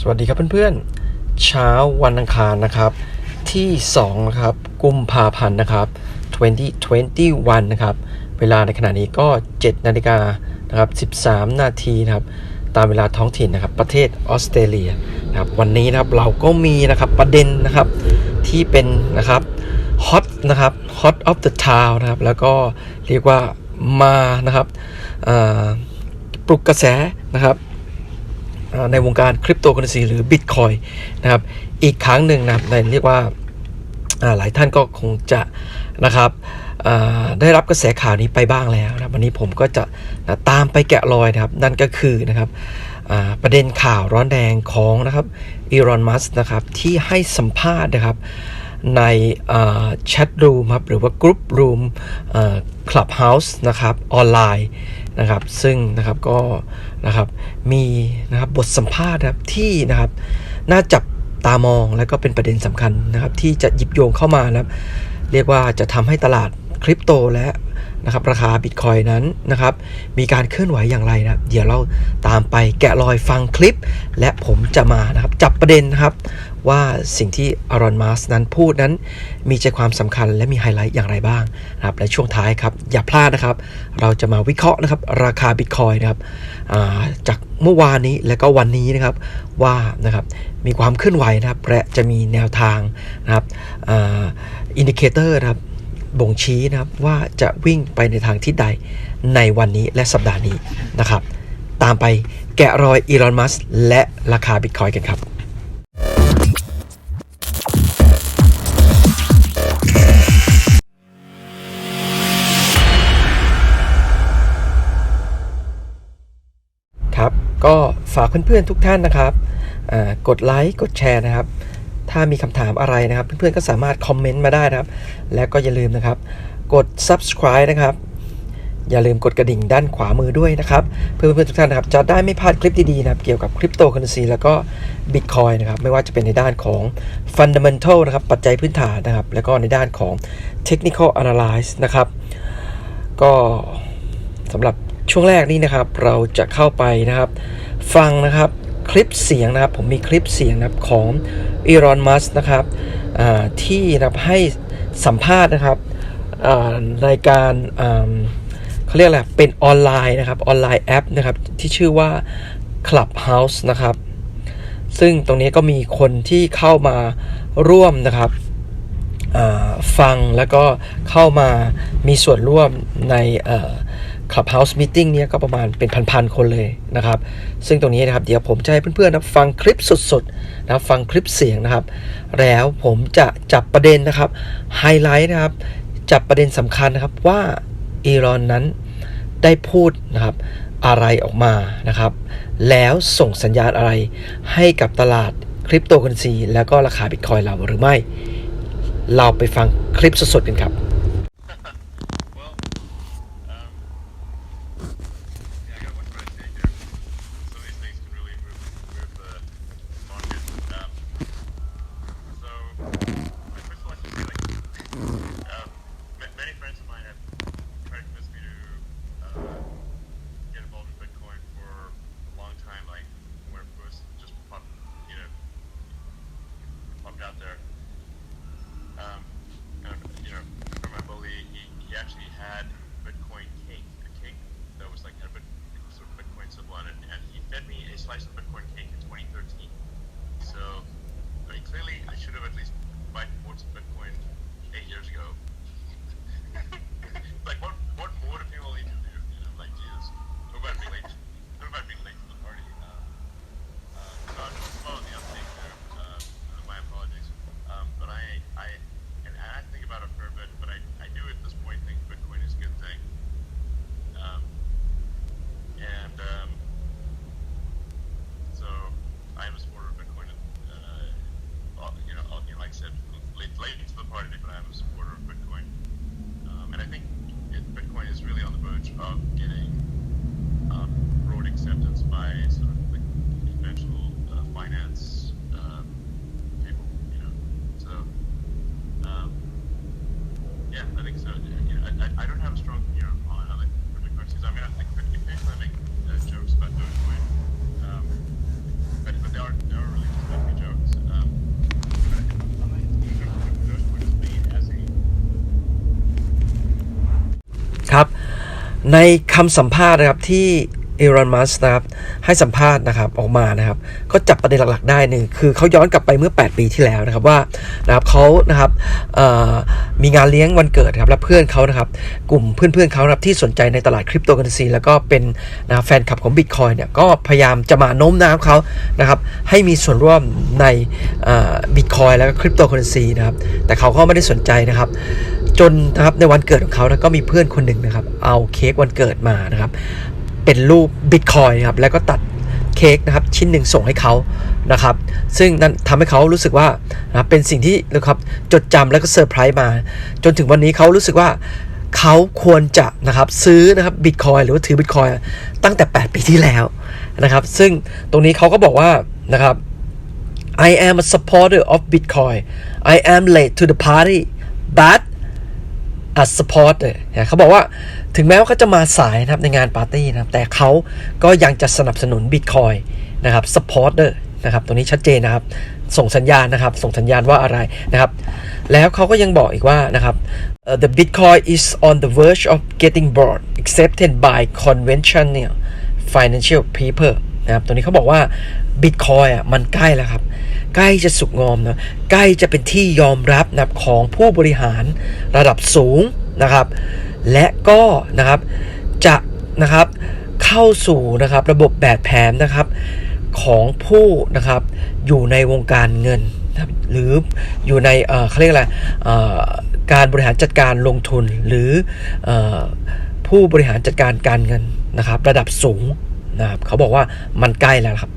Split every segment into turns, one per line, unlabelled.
สวัสดีครับเพื่อนๆ เช้าวันอังคารนะครับ ที่2นะครับกุมภาพันธ์นะครับ 2021 นะครับ เวลาในขณะนี้ก็ 7 นาฬิกานะครับ13 นาทีนะครับ ตามเวลาท้องถิ่นนะครับ ประเทศออสเตรเลียนะครับวันนี้นะครับเราก็มีนะครับประเด็นนะครับที่เป็นนะครับฮอตนะครับ hot of the town นะครับ แล้วก็เรียกว่ามานะครับปลุกกระแสนะครับ ในวงการคริปโตเคอเรนซีหรือบิตคอยนะครับอีกครั้งหนึ่งนะครับในเรียกว่าหลายท่านก็คงจะนะครับได้รับกระแสข่าวนี้ไปบ้างแล้วนะวันนี้ผมก็จะนะตามไปแกะรอยนะครับ นั่นก็คือนะครับประเด็นข่าวร้อนแดงของนะครับอีรอนมัสนะครับที่ให้สัมภาษณ์นะครับ ในแชทรูมครับหรือว่ากรุ๊ปรูมคลับเฮาส์นะครับออนไลน์นะครับซึ่งนะครับก็นะครับมีนะครับบทสัมภาษณ์นะครับที่นะครับน่าจับตามองและก็เป็นประเด็นสำคัญนะครับที่จะหยิบโยงเข้ามานะครับเรียกว่าจะทำให้ตลาดคริปโตและนะครับราคาบิตคอยนั้นนะครับมีการเคลื่อนไหวอย่างไรนะรเดี๋ยวเราตามไปแกะรอยฟังคลิป และผมจะมานะครับจับประเด็นนะครับ ว่าสิ่งที่อารอนมาสนั้นพูดนั้น มีใจความสำคัญและมีไฮไลท์อย่างไรบ้างนะครับและช่วงท้ายครับ อย่าพลาดนะครับ เราจะมาวิเคราะห์นะครับ ราคาบิตคอยนะครับาจากเมื่อวานนี้และก็วันนี้นะครับว่านะครับมีความเคลื่อนไหวนะครับและจะมีแนวทางนะครับอินดิเคเตอร์นะครับบ่งชี้นะครับว่าจะวิ่งไปในทางทิศใดในวันนี้และสัปดาห์นี้นะครับ ตามไปแกะรอยอีลอนมัสและราคาบิตคอยกันครับ ก็ฝากเพื่อนๆทุกท่านนะครับกดไลค์กดแชร์นะครับ ถ้ามีคำถามอะไรนะครับ เพื่อนๆก็สามารถคอมเมนต์มาได้นะครับ แล้วก็อย่าลืมนะครับ กด subscribe นะครับ อย่าลืมกดกระดิ่งด้านขวามือด้วยนะครับ เพื่อนๆทุกท่านนะครับ จะได้ไม่พลาดคลิปดีๆนะครับ เกี่ยวกับคริปโตเคอเรนซีแล้วก็บิตคอยนะครับ ไม่ว่าจะเป็นในด้านของ Fundamental นะครับ ปัจจัยพื้นฐานนะครับ แล้วก็ในด้านของ Technical Analyze นะครับ ก็สำหรับ ช่วงแรกนี้นะครับเราจะเข้าไปนะครับฟังนะครับคลิปเสียงนะครับผมมีคลิปเสียงนะครับของอีรอนมัสนะครับที่นะครับให้สัมภาษณ์นะครับอ่าในการเขาเรียกอะไรเป็นออนไลน์นะครับออนไลน์แอปนะครับที่ชื่อว่า Clubhouse นะครับ ซึ่งตรงนี้ก็มีคนที่เข้ามาร่วมนะครับฟังแล้วก็เข้ามามีส่วนร่วมในอ Clubhouse Meeting เนี้ยก็ประมาณเป็นพันๆคนเลยนะครับ ซึ่งตรงนี้นะครับเดี๋ยวผมจะให้เพื่อนๆนะฟังคลิปสดๆนะฟังคลิปเสียงนะครับ แล้วผมจะจับประเด็นนะครับไฮไลท์นะครับ จับประเด็นสำคัญนะครับว่าอีรอนนั้นได้พูดนะครับอะไรออกมานะครับ แล้วส่งสัญญาณอะไรให้กับตลาดคริปโตเคอเรนซีแล้วก็ราคาบิตคอยเราหรือไม่ เราไปฟังคลิปสดๆกันครับ
So you know, I, I don't have a strong opinion on, on like cryptocurrencies. I mean, I, I could occasionally make uh, jokes about Dogecoin, um, but but they are they are really just making jokes. Um, but I'm not even sure if Dogecoin is being as a ครับ
ในคำสัมภาษณ์นะครับที่ เอรอนมัสนะครับให้สัมภาษณ์นะครับออกมานะครับ ก็จับประเด็นหลัก ๆ ได้หนึ่งคือเขาย้อนกลับไปเมื่อ 8 ปีที่แล้วนะครับว่านะครับเขานะครับมีงานเลี้ยงวันเกิดครับและเพื่อนเขานะครับ กลุ่มเพื่อนๆเขาครับที่สนใจในตลาดคริปโตเคอเรนซีแล้วก็เป็นนะแฟนคลับของบิตคอยเนี่ยก็พยายามจะมาโน้มน้าวเขานะครับให้มีส่วนร่วมในบิตคอยแล้วก็คริปโตเคอเรนซีนะครับแต่เขาก็ไม่ได้สนใจนะครับจนนะครับในวันเกิดของเขานะก็มีเพื่อนคนหนึ่งนะครับ เอาเค้กวันเกิดมานะครับ เป็นรูปบิตคอยครับแล้วก็ตัดเค้กนะครับชิ้นหนึ่งส่งให้เขานะครับ ซึ่งนั่นทำให้เขารู้สึกว่านะเป็นสิ่งที่นะครับจดจำแล้วก็เซอร์ไพรส์มา จนถึงวันนี้เขารู้สึกว่าเขาควรจะนะครับซื้อนะครับบิตคอยหรือว่าถือบิตคอยตั้งแต่ 8 ปีที่แล้วนะครับ ซึ่งตรงนี้เขาก็บอกว่านะครับ I am a supporter of Bitcoin I am late to the party but a supporter นะเขาบอกว่าถึงแม้ว่าเขาจะมาสายนะครับในงานปาร์ตี้นะครับแต่เขาก็ยังจะสนับสนุน Bitcoin นะครับ supporter นะครับตรงนี้ชัดเจนนะครับ ส่งสัญญาณนะครับ ส่งสัญญาณว่าอะไรนะครับ แล้วเขาก็ยังบอกอีกว่านะครับ the Bitcoin is on the verge of getting bought accepted by conventional financial people นะครับตัวนี้เขาบอกว่า Bitcoin อะมันใกล้แล้วครับ ใกล้จะสุกงอมนะใกล้จะเป็นที่ยอมรับนะของผู้บริหารระดับสูงนะครับ และก็นะครับจะนะครับเข้าสู่นะครับระบบแบบแผนนะครับของผู้นะครับอยู่ในวงการเงินหรืออยู่ในเออเขาเรียกอะไรเออการบริหารจัดการลงทุนหรือเออผู้บริหารจัดการการเงินนะครับ ระดับสูงนะครับเขาบอกว่ามันใกล้แล้วครับ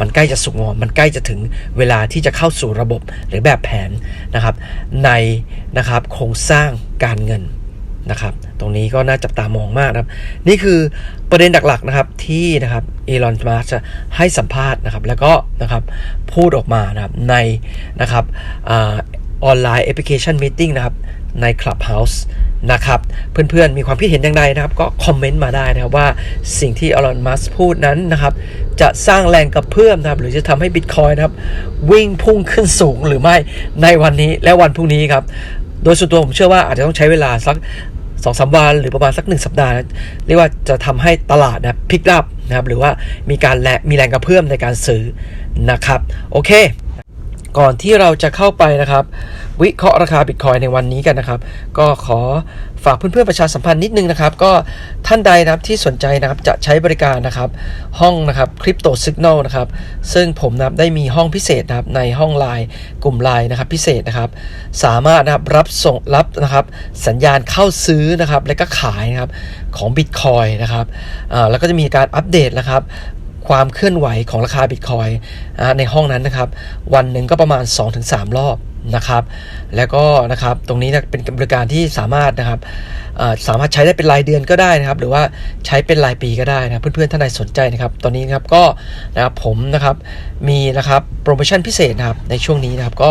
มันใกล้จะสุกงอมมันใกล้จะถึงเวลาที่จะเข้าสู่ระบบหรือแบบแผนนะครับ ในนะครับโครงสร้างการเงินนะครับ ตรงนี้ก็น่าจับตามองมากนะครับ นี่คือประเด็นหลักๆนะครับที่นะครับเอลอนมาจะให้สัมภาษณ์นะครับ แล้วก็นะครับพูดออกมานะครับในนะครับออนไลน์แอปพลิเคชันมีติ้งนะครับใน Clubhouse นะครับ เพื่อนๆมีความคิดเห็นอย่างไรนะครับ ก็คอมเมนต์มาได้นะครับว่าสิ่งที่อลอนมัสพูดนั้นนะครับ จะสร้างแรงกระเพื่อมนะครับ หรือจะทำให้บิตคอยนะครับ วิ่งพุ่งขึ้นสูงหรือไม่ในวันนี้และวันพรุ่งนี้ครับ โดยส่วนตัวผมเชื่อว่าอาจจะต้องใช้เวลาสักสองสามวันหรือประมาณสักหนึ่งสัปดาห์นะเรียกว่าจะทำให้ตลาดนะพลิกอัพนะครับ หรือว่ามีการแรงมีแรงกระเพื่อมในการซื้อนะครับ โอเค ก่อนที่เราจะเข้าไปนะครับ วิเคราะห์ราคาบิตคอยในวันนี้กันนะครับ ก็ขอฝากเพื่อนๆประชาสัมพันธ์นิดนึงนะครับ ก็ท่านใดนะครับที่สนใจนะครับจะใช้บริการนะครับ ห้องนะครับคริปโตซิก n นลนะครับ ซึ่งผมนะครับได้มีห้องพิเศษนะครับในห้องไลน์กลุ่มไลน์นะครับพิเศษนะครับ สามารถนะครับรับส่งรับนะครับสัญญาณเข้าซื้อนะครับ และก็ขายนะครับของบิตคอยนะครับแล้วก็จะมีการอัปเดตนะครับ ความเคลื่อนไหวของราคาบิตคอยในห้องนั้นนะครับ วันหนึ่งก็ประมาณ 2-3 รอบนะครับ แล้วก็นะครับตรงนี้นะเป็นบริการที่สามารถนะครับสามารถใช้ได้เป็นรายเดือนก็ได้นะครับ หรือว่าใช้เป็นรายปีก็ได้นะเพื่อนๆท่านใดสนใจนะครับ ตอนนี้นะครับก็นะครับผมนะครับมีนะครับโปรโมชั่นพิเศษนะครับในช่วงนี้นะครับก็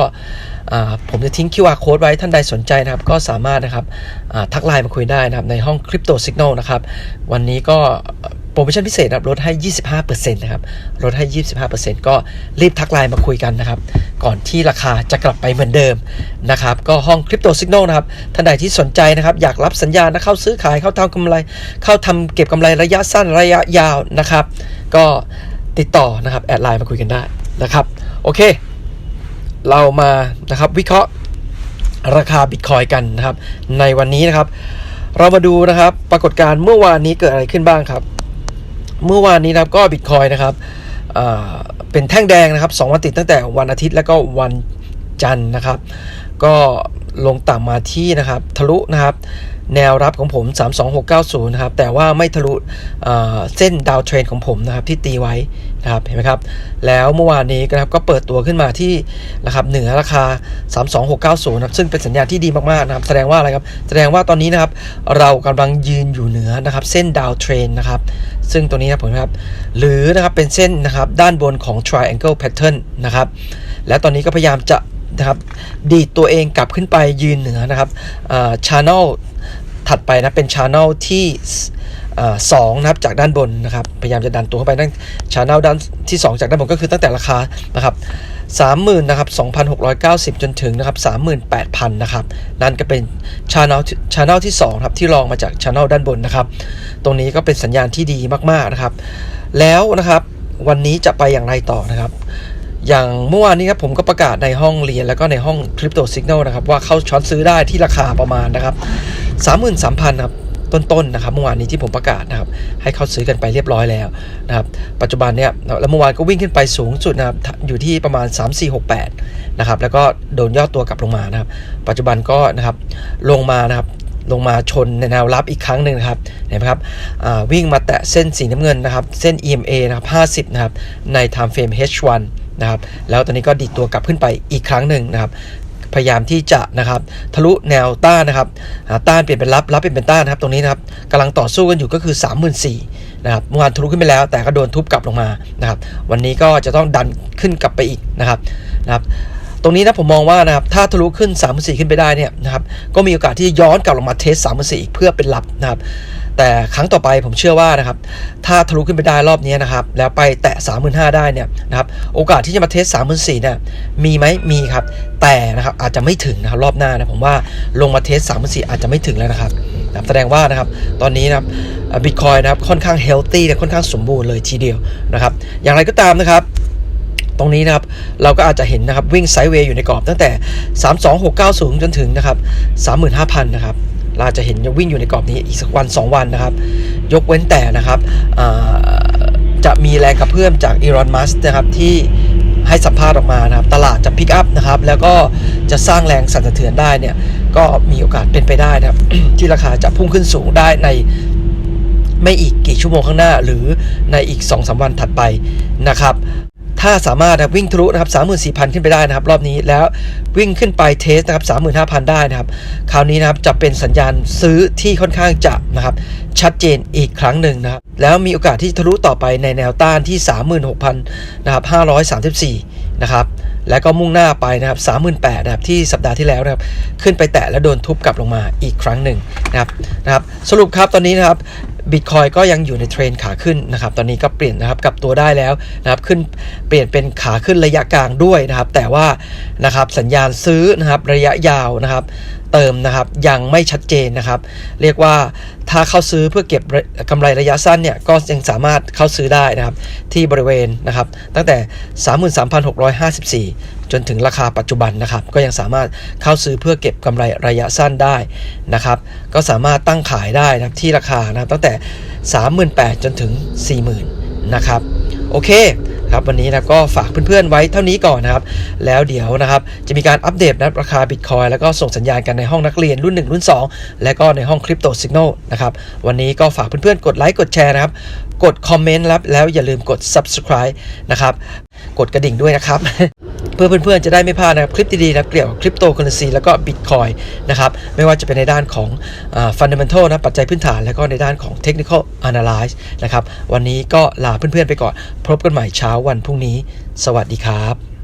ผมจะทิ้ง QR code ไว้ท่านใดสนใจนะครับ ก็สามารถนะครับทักไลน์มาคุยได้นะครับในห้อง Crypto Signal นะครับ วันนี้ก็ โปรโมชั่นพิเศษนะครับลดให้ 25%นะครับลดให้ 25%ก็รีบทักไลน์มาคุยกันนะครับ ก่อนที่ราคาจะกลับไปเหมือนเดิมนะครับ ก็ห้องคริปโตซิก n นนะครับ ท่านใดที่สนใจนะครับ อยากรับสัญญาณนะเข้าซื้อขายเข้าทำกำไร เข้าทำเก็บกำไรระยะสั้นระยะยาวนะครับ ก็ติดต่อนะครับ แอดไลน์มาคุยกันได้นะครับ โอเค เรามานะครับวิเคราะห์ราคาบิตคอยกันนะครับ ในวันนี้นะครับ เรามาดูนะครับ ปรากฏการณ์เมื่อวานนี้เกิดอะไรขึ้นบ้างครับ เมื่อวานนี้นะครับก็บิตคอยนะครับเป็นแท่งแดงนะครับ 2 วันติดตั้งแต่วันอาทิตย์และก็วันจันทร์นะครับ ก็ลงต่ำมาที่นะครับทะลุนะครับแนวรับของผม 32690 นะครับ แต่ว่าไม่ทะลุเส้นดาวเทรนของผมนะครับที่ตีไว้นะครับ เห็นไหมครับ แล้วเมื่อวานนี้นะครับก็เปิดตัวขึ้นมาที่นะครับเหนือราคา 32690 นะครับ ซึ่งเป็นสัญญาณที่ดีมากๆนะครับ แสดงว่าอะไรครับ แสดงว่าตอนนี้นะครับเรากำลังยืนอยู่เหนือนะครับเส้นดาวเทรนนะครับ ซึ่งตัวนี้นะผมครับ หรือนะครับเป็นเส้นนะครับด้านบนของ triangle pattern นะครับ และตอนนี้ก็พยายามจะนะครับดีดตัวเองกลับขึ้นไปยืนเหนือนะครับชาน n e l ถัดไปนะเป็นชาน n e l ที่ สองนะครับจากด้านบนนะครับพยายามจะดันตัวเข้าไปนั่งชาแนลด้านที่ 2 จากด้านบนก็คือตั้งแต่ราคานะครับ30,000นนะครับ2,690จนถึงนะครับ38,000นแปดพันนะครับนั่นก็เป็นชาแนลชาแนลที่2ครับที่รองมาจากชาแนลด้านบนนะครับตรงนี้ก็เป็นสัญญาณที่ดีมากๆนะครับ แล้วนะครับวันนี้จะไปอย่างไรต่อนะครับอย่างเมื่อวานนี้ครับผมก็ประกาศในห้องเรียนแล้วก็ในห้องคริปโตซิก a l นะครับว่าเข้าช้อนซื้อได้ที่ราคาประมาณนะครับ 33,000ครับ ต้นๆนะครับเมื่อวานนี้ที่ผมประกาศนะครับให้เขาซื้อกันไปเรียบร้อยแล้วนะครับปัจจุบันเนี่ยแล้วเมื่อวานก็วิ่งขึ้นไปสูงสุดนะครับอยู่ที่ประมาณ 3468นะครับแล้วก็โดนย่อตัวกลับลงมานะครับ ปัจจุบันก็นะครับลงมานะครับลงมาชนในแนวรับอีกครั้งหนึ่งนะครับเห็นไหมครับวิ่งมาแตะเส้นสีน้ำเงินนะครับเส้น EMA นะครับ50นะครับใน time frame H1 นะครับแล้วตอนนี้ก็ดีดตัวกลับขึ้นไปอีกครั้งหนึ่งนะครับ พยายามที่จะนะครับทะลุแนวต้านนะครับต้านเปลี่ยนเป็นรับรับเปลี่ยนเป็นต้านนะครับตรงนี้นะครับกำลังต่อสู้กันอยู่ก็คือ 34,000นะครับเมื่อวานทะลุขึ้นไปแล้ว แต่ก็โดนทุบกลับลงมานะครับวันนี้ก็จะต้องดันขึ้นกลับไปอีกนะครับนะครับ ตรงนี้นะผมมองว่านะครับถ้าทะลุขึ้น3 4 0 0ขึ้นไปได้เนี่ยนะครับก็มีโอกาสที่ย้อนกลับลงมาเทส3 4 0 0อีกเพื่อเป็นหลับนะครับแต่ครั้งต่อไปผมเชื่อว่านะครับถ้าทะลุขึ้นไปได้รอบนี้นะครับแล้วไปแตะ 35,000ได้เนี่ยนะครับโอกาสที่จะมาเทส 34,000เนี่ยมีไหมมีครับ แต่นะครับอาจจะไม่ถึงนะครับรอบหน้านะผมว่าลงมาเทส 34,000อาจจะไม่ถึงแล้วนะครับนะครับแสดงว่านะครับตอนนี้นะครับบิตคอยนะครับค่อนข้างเฮลตี้และค่อนข้างสมบูรณ์เลยทีเดียวนะครับอย่างไรก็ตามนะครับ ตรงนี้นะครับเราก็อาจจะเห็นนะครับวิ่งไซด์เวย์อยู่ในกรอบตั้งแต่ 32690 จนถึงนะครับ35,000 นะครับเราจะเห็นวิ่งอยู่ในกรอบนี้อีกสักวัน 2 วันนะครับ ยกเว้นแต่นะครับจะมีแรงกระเพื่อมจากอีรอนมัสนะครับที่ให้สัมภาษณ์ออกมานะครับ ตลาดจะพิกอัพนะครับ แล้วก็จะสร้างแรงสั่นสะเทือนได้เนี่ย ก็มีโอกาสเป็นไปได้นะครับ ที่ราคาจะพุ่งขึ้นสูงได้ในไม่อีกกี่ชั่วโมงข้างหน้า หรือในอีก2-3วันถัดไปนะครับ ถ้าสามารถนะวิ่งทะลุนะครับ34,000 ขึ้นไปได้นะครับ รอบนี้แล้ววิ่งขึ้นไปเทสนะครับ35,000 ได้นะครับ คราวนี้นะครับจะเป็นสัญญาณซื้อที่ค่อนข้างจะนะครับชัดเจนอีกครั้งหนึ่งนะครับ แล้วมีโอกาสที่ทะลุต่อไปในแนวต้านที่ 36,000นะครับ534 นะครับแล้วก็มุ่งหน้าไปนะครับ38,000นะครับที่สัปดาห์ที่แล้วนะครับ ขึ้นไปแตะแล้วโดนทุบกลับลงมาอีกครั้งหนึ่งนะครับนะครับ สรุปครับตอนนี้นะครับ บิตคอยก็ยังอยู่ในเทรนขาขึ้นนะครับ ตอนนี้ก็เปลี่ยนนะครับกลับตัวได้แล้วนะครับขึ้นเปลี่ยนเป็นขาขึ้นระยะกลางด้วยนะครับ แต่ว่านะครับสัญญาณซื้อนะครับระยะยาวนะครับ เติมนะครับยังไม่ชัดเจนนะครับ เรียกว่าถ้าเข้าซื้อเพื่อเก็บกำไรระยะสั้นเนี่ยก็ยังสามารถเข้าซื้อได้นะครับที่บริเวณนะครับ ตั้งแต่ 33,654 จนถึงราคาปัจจุบันนะครับ ก็ยังสามารถเข้าซื้อเพื่อเก็บกำไรระยะสั้นได้นะครับ ก็สามารถตั้งขายได้นะครับที่ราคานะครับตั้งแต่ 38,000 จนถึง 40,000 นะครับ โอเคครับวันนี้นะก็ฝากเพื่อนๆไว้เท่านี้ก่อนนะครับ แล้วเดี๋ยวนะครับจะมีการอัปเดตนะราคาบิตคอยแล้วก็ส่งสัญญาณกันในห้องนักเรียนรุ่น 1 รุ่น 2 และก็ในห้องคริปโตซิก n นนะครับ วันนี้ก็ฝากเพื่อนๆ กดไลค์กดแชร์นะครับ กดคอมเมนต์แล้วแล้วอย่าลืมกด subscribe นะครับ กดกระดิ่งด้วยนะครับ เพื่อเพื่อนๆจะได้ไม่พลาดนะครับคลิปดีๆนะเกี่ยวกับคริปโตเคอเรนซีแล้วก็บิตคอยนะครับไม่ว่าจะเป็นในด้านของฟันเดเมนทัลนะปัจจัยพื้นฐาน แล้วก็ในด้านของเทคนิคอลแอนาลิซ์นะครับวันนี้ก็ลาเพื่อนๆไปก่อน พบกันใหม่เช้าวันพรุ่งนี้ สวัสดีครับ